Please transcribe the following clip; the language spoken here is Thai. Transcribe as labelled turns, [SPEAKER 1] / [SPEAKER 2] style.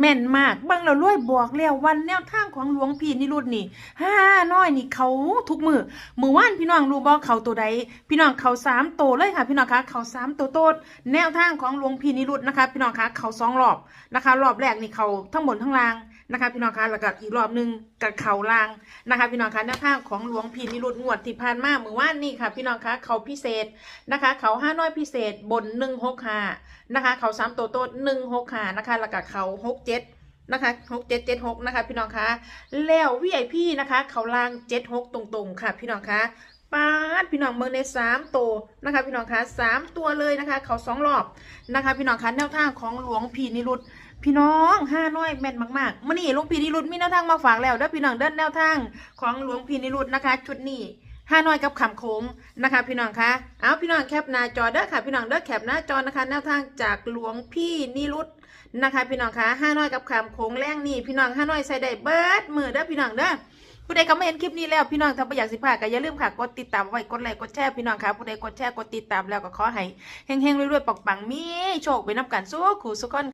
[SPEAKER 1] แม่นมากบิ่งแล้วรวยบอกแล้ววันแนวทางของหลวงพี่นิรุตนี่ห้าน้อยนี่เขาทุกมือมือว่านพี่น้องรู้บอกเขาตัวใดพี่น้องเขาสามตัวเลยค่ะ พี่น้องคะเขาสามตัวโตดแนวทางของหลวงพี่นิรุตนะคะ พี่น้องคะเขาสองรอบนะคะ รอบแรกนี่เขาทั้งบนทั้งล่างนะคะ พี่น้องคะแล้วก็อีกรอบหนึ่งกับเขาล่างนะคะ พี่น้องคะแนวทางของหลวงพี่นิรุตงวดที่ผ่านมามือว่านนี่ค่ะ พี่น้องคะเขาพิเศษนะคะ เขาห้าน้อยพิเศษบนหนึ่งหกห้า นะคะเขาสามตัวโตดหนึ่งหกหานะคะแล้วก็เขาหกเจ็ดนะคะหกเจ็ดเจ็ดหกนะคะพี่น้องคะแล้ววีไอพีนะคะเขาล่างเจ็ดหกตรงๆค่ะพี่น้องคะปาดพี่น้องเมืองในสามตัวนะคะพี่น้องคะสามตัวเลยนะคะ เขาสองรอบนะคะ พี่น้องคะแนวทางของหลวงพีนิรุตพี่น้องห้าน้อยแม่นมากๆมื่อนี้หลวงพีนิรุตมีแนวทางมาฝากแล้วเด้อพี่น้องเดินแนวทางของหลวงพีนิรุตนะคะ ชุดนี้ ห้าน้อยกับคำโค้งนะคะ พี่น้องคะเอาพี่น้องแคปหน้าจอเด้อค่ะ พี่น้องเด้อแคปหน้าจอนะคะแนวทางจากหลวงพี่นิรุตนะคะ พี่น้องคะห้าน้อยกับคำโค้งแรงนี่พี่น้องห้าน้อยใส่ได้เบิดมือเด้อพี่น้องเด้อผู้ใดก็ไม่เห็นคลิปนี้แล้วพี่น้องถ้าไม่อยากสิพลาก็อย่าลืมค่ะกดติดตามไว้กดไลค์กดแชร์พี่น้องค่ะผู้ใดกดแชร์กดติดตามแล้วก็ขอให้เฮงๆรวยๆปังๆมีโชคไปนับกันสู้ขู่สุกคน